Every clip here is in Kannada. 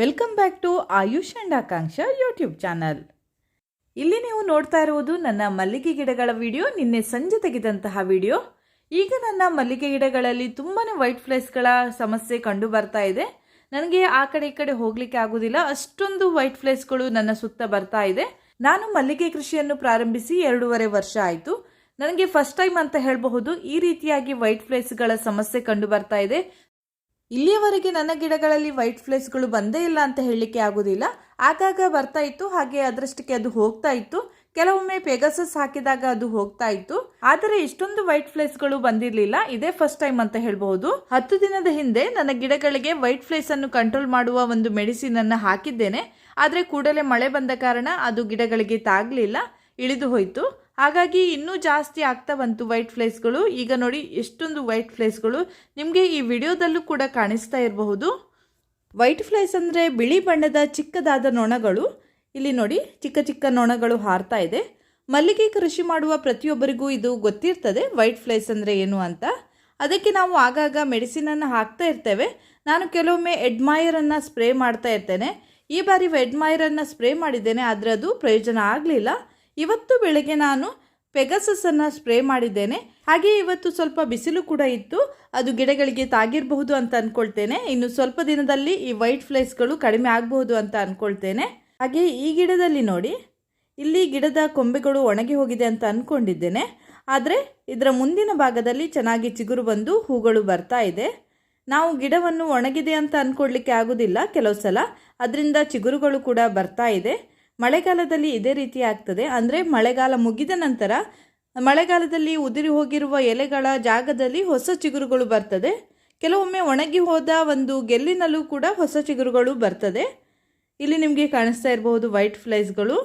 Welcome back to Ayush and Akanksha YouTube channel ಇಲ್ಲಿ ನೀವು ನೋಡ್ತಾ ಇರುವುದು ನನ್ನ ಮಲ್ಲಿಗೆ ಗಿಡಗಳ ವಿಡಿಯೋ ನಿನ್ನೆ ಸಂಜೆ ತೆಗೆದಂತಹ ವಿಡಿಯೋ ಈಗ ನನ್ನ ಮಲ್ಲಿಗೆ ಗಿಡಗಳಲ್ಲಿ ತುಂಬಾ ವೈಟ್ ಫ್ಲೇಸ್ಗಳ ಸಮಸ್ಯೆ ಕಂಡು ಬರ್ತಾ ಇದೆ. ನನಗೆ ಆ ಕಡೆ ಈ ಕಡೆ ಹೋಗ್ಲಿಕ್ಕೆ ಆಗುದಿಲ್ಲ. ಅಷ್ಟೊಂದು ವೈಟ್ ಫ್ಲೇಸ್ಗಳು ನನ್ನ ಸುತ್ತ ಬರ್ತಾ ಇದೆ. ನಾನು ಮಲ್ಲಿಗೆ ಕೃಷಿಯನ್ನು ಪ್ರಾರಂಭಿಸಿ ಎರಡೂವರೆ ವರ್ಷ ಆಯಿತು. ನನಗೆ ಫಸ್ಟ್ ಟೈಮ್ ಅಂತ ಹೇಳಬಹುದು. ಈ ರೀತಿಯಾಗಿ ವೈಟ್ ಫ್ಲೇಸ್ಗಳ ಸಮಸ್ಯೆ ಕಂಡು ಬರ್ತಾ ಇದೆ. ಇಲ್ಲಿಯವರೆಗೆ ನನ್ನ ಗಿಡಗಳಲ್ಲಿ ವೈಟ್ ಫ್ಲೇಸ್ಗಳು ಬಂದೇ ಇಲ್ಲ ಅಂತ ಹೇಳಲಿಕ್ಕೆ ಆಗೋದಿಲ್ಲ. ಆಗಾಗ ಬರ್ತಾ ಇತ್ತು, ಹಾಗೆ ಅದರಷ್ಟಕ್ಕೆ ಅದು ಹೋಗ್ತಾ ಇತ್ತು. ಕೆಲವೊಮ್ಮೆ ಪೆಗಸಸ್ ಹಾಕಿದಾಗ ಅದು ಹೋಗ್ತಾ ಇತ್ತು. ಆದರೆ ಇಷ್ಟೊಂದು ವೈಟ್ ಫ್ಲೇಸ್ಗಳು ಬಂದಿರಲಿಲ್ಲ. ಇದೇ ಫಸ್ಟ್ ಟೈಮ್ ಅಂತ ಹೇಳಬಹುದು. ಹತ್ತು ದಿನದ ಹಿಂದೆ ನನ್ನ ಗಿಡಗಳಿಗೆ ವೈಟ್ ಫ್ಲೇಸ್ ಅನ್ನು ಕಂಟ್ರೋಲ್ ಮಾಡುವ ಒಂದು ಮೆಡಿಸಿನ್ ಅನ್ನು ಹಾಕಿದ್ದೇನೆ. ಆದರೆ ಕೂಡಲೇ ಮಳೆ ಬಂದ ಕಾರಣ ಅದು ಗಿಡಗಳಿಗೆ ತಾಗಲಿಲ್ಲ, ಇಳಿದು ಹೋಯಿತು. ಹಾಗಾಗಿ ಇನ್ನೂ ಜಾಸ್ತಿ ಆಗ್ತಾ ಬಂತು ವೈಟ್ ಫ್ಲೇಸ್ಗಳು. ಈಗ ನೋಡಿ ಎಷ್ಟೊಂದು ವೈಟ್ ಫ್ಲೇಸ್ಗಳು. ನಿಮಗೆ ಈ ವಿಡಿಯೋದಲ್ಲೂ ಕೂಡ ಕಾಣಿಸ್ತಾ ಇರಬಹುದು. ವೈಟ್ ಫ್ಲೇಸ್ ಅಂದರೆ ಬಿಳಿ ಬಣ್ಣದ ಚಿಕ್ಕದಾದ ನೊಣಗಳು. ಇಲ್ಲಿ ನೋಡಿ ಚಿಕ್ಕ ಚಿಕ್ಕ ನೊಣಗಳು ಹಾರ್ತಾ ಇದೆ. ಮಲ್ಲಿಗೆ ಕೃಷಿ ಮಾಡುವ ಪ್ರತಿಯೊಬ್ಬರಿಗೂ ಇದು ಗೊತ್ತಿರ್ತದೆ ವೈಟ್ ಫ್ಲೇಸ್ ಅಂದರೆ ಏನು ಅಂತ. ಅದಕ್ಕೆ ನಾವು ಆಗಾಗ ಮೆಡಿಸಿನನ್ನು ಹಾಕ್ತಾ ಇರ್ತೇವೆ. ನಾನು ಕೆಲವೊಮ್ಮೆ ಎಡ್ಮೈರನ್ನು ಸ್ಪ್ರೇ ಮಾಡ್ತಾ ಇರ್ತೇನೆ. ಈ ಬಾರಿ ಎಡ್ಮಾಯರನ್ನು ಸ್ಪ್ರೇ ಮಾಡಿದ್ದೇನೆ, ಆದರೆ ಅದು ಪ್ರಯೋಜನ ಆಗಲಿಲ್ಲ. ಇವತ್ತು ಬೆಳಗ್ಗೆ ನಾನು ಪೆಗಸಸನ್ನು ಸ್ಪ್ರೇ ಮಾಡಿದ್ದೇನೆ. ಹಾಗೆ ಇವತ್ತು ಸ್ವಲ್ಪ ಬಿಸಿಲು ಕೂಡ ಇತ್ತು. ಅದು ಗಿಡಗಳಿಗೆ ತಾಗಿರಬಹುದು ಅಂತ ಅಂದ್ಕೊಳ್ತೇನೆ ಇನ್ನು ಸ್ವಲ್ಪ ದಿನದಲ್ಲಿ ಈ ವೈಟ್ ಫ್ಲೇಸ್ಗಳು ಕಡಿಮೆ ಆಗಬಹುದು ಅಂತ ಅಂದ್ಕೊಳ್ತೇನೆ ಹಾಗೆ ಈ ಗಿಡದಲ್ಲಿ ನೋಡಿ, ಇಲ್ಲಿ ಗಿಡದ ಕೊಂಬೆಗಳು ಒಣಗಿ ಹೋಗಿದೆ ಅಂತ ಅಂದ್ಕೊಂಡಿದ್ದೇನೆ ಆದರೆ ಇದರ ಮುಂದಿನ ಭಾಗದಲ್ಲಿ ಚೆನ್ನಾಗಿ ಚಿಗುರು ಬಂದು ಹೂಗಳು ಬರ್ತಾ ಇದೆ. ನಾವು ಗಿಡವನ್ನು ಒಣಗಿದೆ ಅಂತ ಅಂದ್ಕೊಡ್ಲಿಕ್ಕೆ ಆಗೋದಿಲ್ಲ ಕೆಲವು ಸಲ. ಅದರಿಂದ ಚಿಗುರುಗಳು ಕೂಡ ಬರ್ತಾ ಇದೆ. ಮಳೆಗಾಲದಲ್ಲಿ ಇದೇ ರೀತಿ ಆಗ್ತದೆ. ಅಂದರೆ ಮಳೆಗಾಲ ಮುಗಿದ ನಂತರ ಮಳೆಗಾಲದಲ್ಲಿ ಉದುರಿ ಹೋಗಿರುವ ಎಲೆಗಳ ಜಾಗದಲ್ಲಿ ಹೊಸ ಚಿಗುರುಗಳು ಬರ್ತದೆ. ಕೆಲವೊಮ್ಮೆ ಒಣಗಿ ಹೋದ ಒಂದು ಗೆಲ್ಲಿನಲ್ಲೂ ಕೂಡ ಹೊಸ ಚಿಗುರುಗಳು ಬರ್ತದೆ. ಇಲ್ಲಿ ನಿಮಗೆ ಕಾಣಿಸ್ತಾ ಇರಬಹುದು ವೈಟ್ ಫ್ಲೈಸ್ಗಳು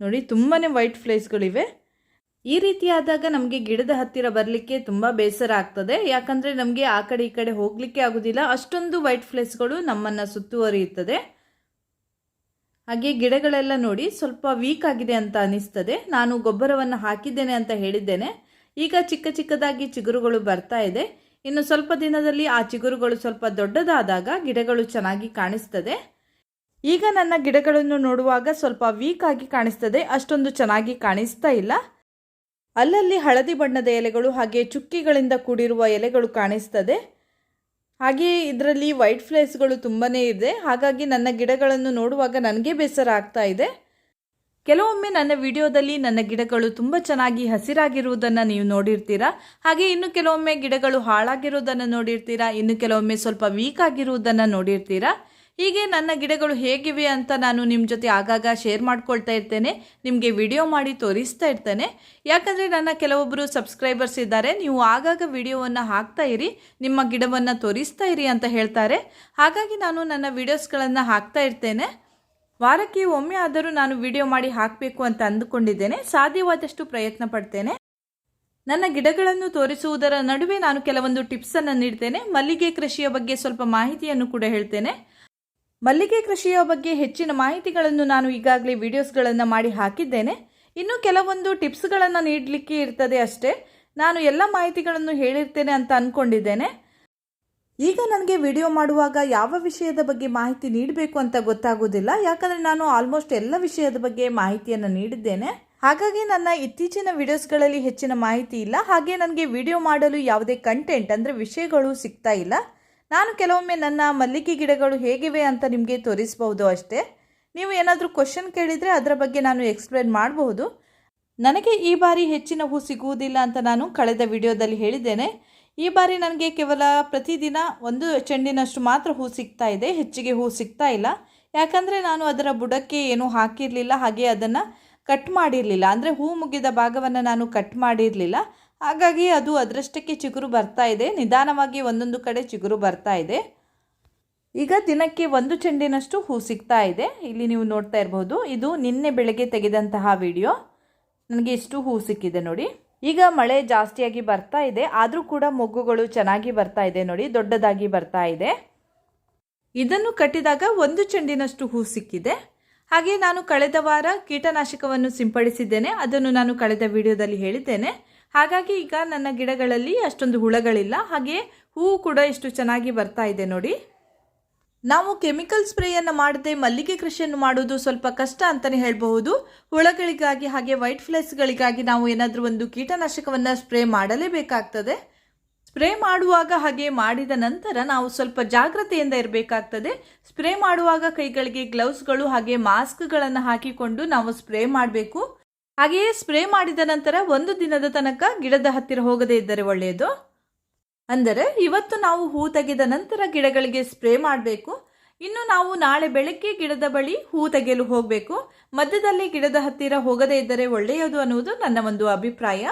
ನೋಡಿ ತುಂಬಾ ವೈಟ್ ಫ್ಲೈಸ್ಗಳಿವೆ ಈ ರೀತಿಯಾದಾಗ ನಮಗೆ ಗಿಡದ ಹತ್ತಿರ ಬರಲಿಕ್ಕೆ ತುಂಬ ಬೇಸರ ಆಗ್ತದೆ. ಯಾಕಂದರೆ ನಮಗೆ ಆ ಕಡೆ ಈ ಕಡೆ ಹೋಗಲಿಕ್ಕೆ ಆಗೋದಿಲ್ಲ. ಅಷ್ಟೊಂದು ವೈಟ್ ಫ್ಲೇಸ್ಗಳು ನಮ್ಮನ್ನು ಸುತ್ತುವರಿಯುತ್ತದೆ. ಹಾಗೆ ಗಿಡಗಳೆಲ್ಲ ನೋಡಿ ಸ್ವಲ್ಪ ವೀಕ್ ಆಗಿದೆ ಅಂತ ಅನಿಸ್ತದೆ. ನಾನು ಗೊಬ್ಬರವನ್ನು ಹಾಕಿದ್ದೇನೆ ಅಂತ ಹೇಳಿದ್ದೇನೆ. ಈಗ ಚಿಕ್ಕ ಚಿಕ್ಕದಾಗಿ ಚಿಗುರುಗಳು ಬರ್ತಾ ಇದೆ. ಇನ್ನು ಸ್ವಲ್ಪ ದಿನದಲ್ಲಿ ಆ ಚಿಗುರುಗಳು ಸ್ವಲ್ಪ ದೊಡ್ಡದಾದಾಗ ಗಿಡಗಳು ಚೆನ್ನಾಗಿ ಕಾಣಿಸ್ತದೆ. ಈಗ ನನ್ನ ಗಿಡಗಳನ್ನು ನೋಡುವಾಗ ಸ್ವಲ್ಪ ವೀಕ್ ಆಗಿ ಕಾಣಿಸ್ತದೆ. ಅಷ್ಟೊಂದು ಚೆನ್ನಾಗಿ ಕಾಣಿಸ್ತಾ ಇಲ್ಲ. ಅಲ್ಲಲ್ಲಿ ಹಳದಿ ಬಣ್ಣದ ಎಲೆಗಳು ಹಾಗೆ ಚುಕ್ಕಿಗಳಿಂದ ಕೂಡಿರುವ ಎಲೆಗಳು ಕಾಣಿಸ್ತದೆ. ಹಾಗೆಯೇ ಇದರಲ್ಲಿ ವೈಟ್ ಫ್ಲೇಸ್ಗಳು ತುಂಬಾ ಇದೆ. ಹಾಗಾಗಿ ನನ್ನ ಗಿಡಗಳನ್ನು ನೋಡುವಾಗ ನನಗೆ ಬೇಸರ ಆಗ್ತಾ ಇದೆ. ಕೆಲವೊಮ್ಮೆ ನನ್ನ ವಿಡಿಯೋದಲ್ಲಿ ನನ್ನ ಗಿಡಗಳು ತುಂಬ ಚೆನ್ನಾಗಿ ಹಸಿರಾಗಿರುವುದನ್ನು ನೀವು ನೋಡಿರ್ತೀರಾ? ಹಾಗೆ ಇನ್ನು ಕೆಲವೊಮ್ಮೆ ಗಿಡಗಳು ಹಾಳಾಗಿರುವುದನ್ನು ನೋಡಿರ್ತೀರಾ? ಇನ್ನು ಕೆಲವೊಮ್ಮೆ ಸ್ವಲ್ಪ ವೀಕ್ ಆಗಿರುವುದನ್ನು ನೋಡಿರ್ತೀರಾ? ಹೀಗೆ ನನ್ನ ಗಿಡಗಳು ಹೇಗಿವೆ ಅಂತ ನಾನು ನಿಮ್ಮ ಜೊತೆ ಆಗಾಗ ಶೇರ್ ಮಾಡ್ಕೊಳ್ತಾ ಇರ್ತೇನೆ. ನಿಮಗೆ ವಿಡಿಯೋ ಮಾಡಿ ತೋರಿಸ್ತಾ ಇರ್ತೇನೆ. ಯಾಕಂದರೆ ನನ್ನ ಕೆಲವೊಬ್ಬರು ಸಬ್ಸ್ಕ್ರೈಬರ್ಸ್ ಇದ್ದಾರೆ. ನೀವು ಆಗಾಗ ವಿಡಿಯೋವನ್ನು ಹಾಕ್ತಾ ಇರಿ. ನಿಮ್ಮ ಗಿಡವನ್ನು ತೋರಿಸ್ತಾ ಇರಿ ಅಂತ ಹೇಳ್ತಾರೆ. ಹಾಗಾಗಿ ನಾನು ನನ್ನ ವಿಡಿಯೋಸ್ಗಳನ್ನು ಹಾಕ್ತಾ ಇರ್ತೇನೆ. ವಾರಕ್ಕೆ ಒಮ್ಮೆ ಆದರೂ ನಾನು ವಿಡಿಯೋ ಮಾಡಿ ಹಾಕಬೇಕು ಅಂತ ಅಂದುಕೊಂಡಿದ್ದೇನೆ. ಸಾಧ್ಯವಾದಷ್ಟು ಪ್ರಯತ್ನ ಪಡ್ತೇನೆ. ನನ್ನ ಗಿಡಗಳನ್ನು ತೋರಿಸುವುದರ ನಡುವೆ ನಾನು ಕೆಲವೊಂದು ಟಿಪ್ಸನ್ನು ನೀಡ್ತೇನೆ. ಮಲ್ಲಿಗೆ ಕೃಷಿಯ ಬಗ್ಗೆ ಸ್ವಲ್ಪ ಮಾಹಿತಿಯನ್ನು ಕೂಡ ಹೇಳ್ತೇನೆ. ಮಲ್ಲಿಗೆ ಕೃಷಿಯ ಬಗ್ಗೆ ಹೆಚ್ಚಿನ ಮಾಹಿತಿಗಳನ್ನು ನಾನು ಈಗಾಗಲೇ ವಿಡಿಯೋಸ್ಗಳನ್ನು ಮಾಡಿ ಹಾಕಿದ್ದೇನೆ. ಇನ್ನು ಕೆಲವೊಂದು ಟಿಪ್ಸ್ಗಳನ್ನು ನೀಡಲಿಕ್ಕೆ ಇರ್ತದೆ ಅಷ್ಟೇ. ನಾನು ಎಲ್ಲ ಮಾಹಿತಿಗಳನ್ನು ಹೇಳಿರ್ತೇನೆ ಅಂತ ಅಂದ್ಕೊಂಡಿದ್ದೇನೆ ಈಗ ನನಗೆ ವಿಡಿಯೋ ಮಾಡುವಾಗ ಯಾವ ವಿಷಯದ ಬಗ್ಗೆ ಮಾಹಿತಿ ನೀಡಬೇಕು ಅಂತ ಗೊತ್ತಾಗೋದಿಲ್ಲ ಯಾಕಂದರೆ ನಾನು ಆಲ್ಮೋಸ್ಟ್ ಎಲ್ಲ ವಿಷಯದ ಬಗ್ಗೆ ಮಾಹಿತಿಯನ್ನು ನೀಡಿದ್ದೇನೆ. ಹಾಗಾಗಿ ನನ್ನ ಇತ್ತೀಚಿನ ವಿಡಿಯೋಸ್ಗಳಲ್ಲಿ ಹೆಚ್ಚಿನ ಮಾಹಿತಿ ಇಲ್ಲ. ಹಾಗೆ ನನಗೆ ವಿಡಿಯೋ ಮಾಡಲು ಯಾವುದೇ ಕಂಟೆಂಟ್ ಅಂದರೆ ವಿಷಯಗಳು ಸಿಗ್ತಾ ಇಲ್ಲ. ನಾನು ಕೆಲವೊಮ್ಮೆ ನನ್ನ ಮಲ್ಲಿಗೆ ಗಿಡಗಳು ಹೇಗಿವೆ ಅಂತ ನಿಮಗೆ ತೋರಿಸಬಹುದು ಅಷ್ಟೇ. ನೀವು ಏನಾದರೂ ಕ್ವಶನ್ ಕೇಳಿದರೆ ಅದರ ಬಗ್ಗೆ ನಾನು ಎಕ್ಸ್ಪ್ಲೇನ್ ಮಾಡಬಹುದು. ನನಗೆ ಈ ಬಾರಿ ಹೆಚ್ಚಿನ ಹೂ ಸಿಗುವುದಿಲ್ಲ ಅಂತ ನಾನು ಕಳೆದ ವಿಡಿಯೋದಲ್ಲಿ ಹೇಳಿದ್ದೇನೆ. ಈ ಬಾರಿ ನನಗೆ ಕೇವಲ ಪ್ರತಿದಿನ ಒಂದು ಚೆಂಡಿನಷ್ಟು ಮಾತ್ರ ಹೂ ಸಿಗ್ತಾ ಇದೆ. ಹೆಚ್ಚಿಗೆ ಹೂ ಸಿಗ್ತಾ ಇಲ್ಲ. ಯಾಕಂದರೆ ನಾನು ಅದರ ಬುಡಕ್ಕೆ ಏನೂ ಹಾಕಿರಲಿಲ್ಲ. ಹಾಗೆ ಅದನ್ನು ಕಟ್ ಮಾಡಿರಲಿಲ್ಲ. ಅಂದರೆ ಹೂ ಮುಗಿದ ಭಾಗವನ್ನು ನಾನು ಕಟ್ ಮಾಡಿರಲಿಲ್ಲ. ಹಾಗಾಗಿ ಅದು ಅದೃಷ್ಟಕ್ಕೆ ಚಿಗುರು ಬರ್ತಾ ಇದೆ. ನಿಧಾನವಾಗಿ ಒಂದೊಂದು ಕಡೆ ಚಿಗುರು ಬರ್ತಾ ಇದೆ. ಈಗ ದಿನಕ್ಕೆ ಒಂದು ಚೆಂಡಿನಷ್ಟು ಹೂ ಸಿಗ್ತಾ ಇದೆ. ಇಲ್ಲಿ ನೀವು ನೋಡ್ತಾ ಇರಬಹುದು ಇದು ನಿನ್ನೆ ಬೆಳಗ್ಗೆ ತೆಗೆದಂತಹ ವಿಡಿಯೋ. ನನಗೆ ಇಷ್ಟು ಹೂ ಸಿಕ್ಕಿದೆ ನೋಡಿ. ಈಗ ಮಳೆ ಜಾಸ್ತಿಯಾಗಿ ಬರ್ತಾ ಇದೆ. ಆದರೂ ಕೂಡ ಮೊಗ್ಗುಗಳು ಚೆನ್ನಾಗಿ ಬರ್ತಾ ಇದೆ ನೋಡಿ, ದೊಡ್ಡದಾಗಿ ಬರ್ತಾ ಇದೆ. ಇದನ್ನು ಕಟ್ಟಿದಾಗ ಒಂದು ಚೆಂಡಿನಷ್ಟು ಹೂ ಸಿಕ್ಕಿದೆ. ಹಾಗೆ ನಾನು ಕಳೆದ ವಾರ ಕೀಟನಾಶಕವನ್ನು ಸಿಂಪಡಿಸಿದ್ದೇನೆ. ಅದನ್ನು ನಾನು ಕಳೆದ ವಿಡಿಯೋದಲ್ಲಿ ಹೇಳಿದ್ದೇನೆ. ಹಾಗಾಗಿ ಈಗ ನನ್ನ ಗಿಡಗಳಲ್ಲಿ ಅಷ್ಟೊಂದು ಹುಳಗಳಿಲ್ಲ. ಹಾಗೆ ಹೂವು ಕೂಡ ಇಷ್ಟು ಚೆನ್ನಾಗಿ ಬರ್ತಾ ಇದೆ ನೋಡಿ. ನಾವು ಕೆಮಿಕಲ್ ಸ್ಪ್ರೇಯನ್ನು ಮಾಡದೆ ಮಲ್ಲಿಗೆ ಕೃಷಿಯನ್ನು ಮಾಡುವುದು ಸ್ವಲ್ಪ ಕಷ್ಟ ಅಂತಲೇ ಹೇಳಬಹುದು. ಹುಳಗಳಿಗಾಗಿ ಹಾಗೆ ವೈಟ್ ಫ್ಲೈಸ್ಗಳಿಗಾಗಿ ನಾವು ಏನಾದರೂ ಒಂದು ಕೀಟನಾಶಕವನ್ನು ಸ್ಪ್ರೇ ಮಾಡಲೇಬೇಕಾಗ್ತದೆ. ಸ್ಪ್ರೇ ಮಾಡುವಾಗ ಹಾಗೆ ಮಾಡಿದ ನಂತರ ನಾವು ಸ್ವಲ್ಪ ಜಾಗ್ರತೆಯಿಂದ ಇರಬೇಕಾಗ್ತದೆ. ಸ್ಪ್ರೇ ಮಾಡುವಾಗ ಕೈಗಳಿಗೆ ಗ್ಲೌಸ್ಗಳು ಹಾಗೆ ಮಾಸ್ಕ್ಗಳನ್ನು ಹಾಕಿಕೊಂಡು ನಾವು ಸ್ಪ್ರೇ ಮಾಡಬೇಕು. ಹಾಗೆಯೇ ಸ್ಪ್ರೇ ಮಾಡಿದ ನಂತರ ಒಂದು ದಿನದ ತನಕ ಗಿಡದ ಹತ್ತಿರ ಹೋಗದೇ ಇದ್ದರೆ ಒಳ್ಳೆಯದು. ಅಂದರೆ ಇವತ್ತು ನಾವು ಹೂ ತೆಗೆದ ನಂತರ ಗಿಡಗಳಿಗೆ ಸ್ಪ್ರೇ ಮಾಡಬೇಕು. ಇನ್ನು ನಾವು ನಾಳೆ ಬೆಳಗ್ಗೆ ಗಿಡದ ಬಳಿ ಹೂ ತೆಗೆಯಲು ಹೋಗಬೇಕು. ಮಧ್ಯದಲ್ಲಿ ಗಿಡದ ಹತ್ತಿರ ಹೋಗದೇ ಇದ್ದರೆ ಒಳ್ಳೆಯದು ಅನ್ನುವುದು ನನ್ನ ಒಂದು ಅಭಿಪ್ರಾಯ.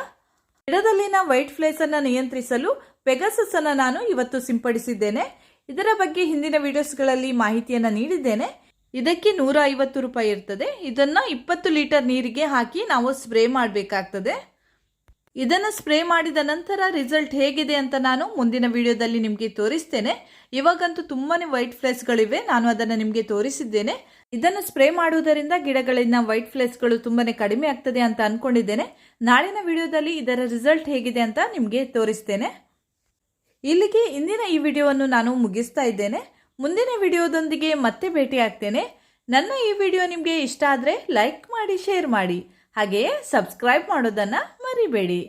ಗಿಡದಲ್ಲಿನ ವೈಟ್ ಫ್ಲೇಸ್ ಅನ್ನು ನಿಯಂತ್ರಿಸಲು ಪೆಗಸಸ್ ಅನ್ನು ನಾನು ಇವತ್ತು ಸಿಂಪಡಿಸಿದ್ದೇನೆ. ಇದರ ಬಗ್ಗೆ ಹಿಂದಿನ ವಿಡಿಯೋಸ್ಗಳಲ್ಲಿ ಮಾಹಿತಿಯನ್ನು ನೀಡಿದ್ದೇನೆ. ಇದಕ್ಕೆ ನೂರ ಐವತ್ತು ರೂಪಾಯಿ ಇರ್ತದೆ. ಇದನ್ನು ಇಪ್ಪತ್ತು ಲೀಟರ್ ನೀರಿಗೆ ಹಾಕಿ ನಾವು ಸ್ಪ್ರೇ ಮಾಡಬೇಕಾಗ್ತದೆ. ಇದನ್ನು ಸ್ಪ್ರೇ ಮಾಡಿದ ನಂತರ ರಿಸಲ್ಟ್ ಹೇಗಿದೆ ಅಂತ ನಾನು ಮುಂದಿನ ವಿಡಿಯೋದಲ್ಲಿ ನಿಮಗೆ ತೋರಿಸ್ತೇನೆ. ಇವಾಗಂತೂ ತುಂಬಾನೇ ವೈಟ್ ಫ್ಲೇಸ್ಗಳಿವೆ. ನಾನು ಅದನ್ನು ನಿಮಗೆ ತೋರಿಸಿದ್ದೇನೆ. ಇದನ್ನು ಸ್ಪ್ರೇ ಮಾಡುವುದರಿಂದ ಗಿಡಗಳಿಂದ ವೈಟ್ ಫ್ಲೇಸ್ಗಳು ತುಂಬಾನೇ ಕಡಿಮೆ ಆಗ್ತದೆ ಅಂತ ಅನ್ಕೊಂಡಿದ್ದೇನೆ. ನಾಳಿನ ವಿಡಿಯೋದಲ್ಲಿ ಇದರ ರಿಸಲ್ಟ್ ಹೇಗಿದೆ ಅಂತ ನಿಮಗೆ ತೋರಿಸ್ತೇನೆ. ಇಲ್ಲಿಗೆ ಇಂದಿನ ಈ ವಿಡಿಯೋವನ್ನು ನಾನು ಮುಗಿಸ್ತಾ ಇದ್ದೇನೆ. ಮುಂದಿನ ವಿಡಿಯೋದೊಂದಿಗೆ ಮತ್ತೆ ಭೇಟಿ ಆಗ್ತೇನೆ ನನ್ನ ಈ ವಿಡಿಯೋ ನಿಮಗೆ ಇಷ್ಟ ಆದರೆ ಲೈಕ್ ಮಾಡಿ, ಶೇರ್ ಮಾಡಿ. ಹಾಗೆಯೇ ಸಬ್ಸ್ಕ್ರೈಬ್ ಮಾಡೋದನ್ನು ಮರಿಬೇಡಿ.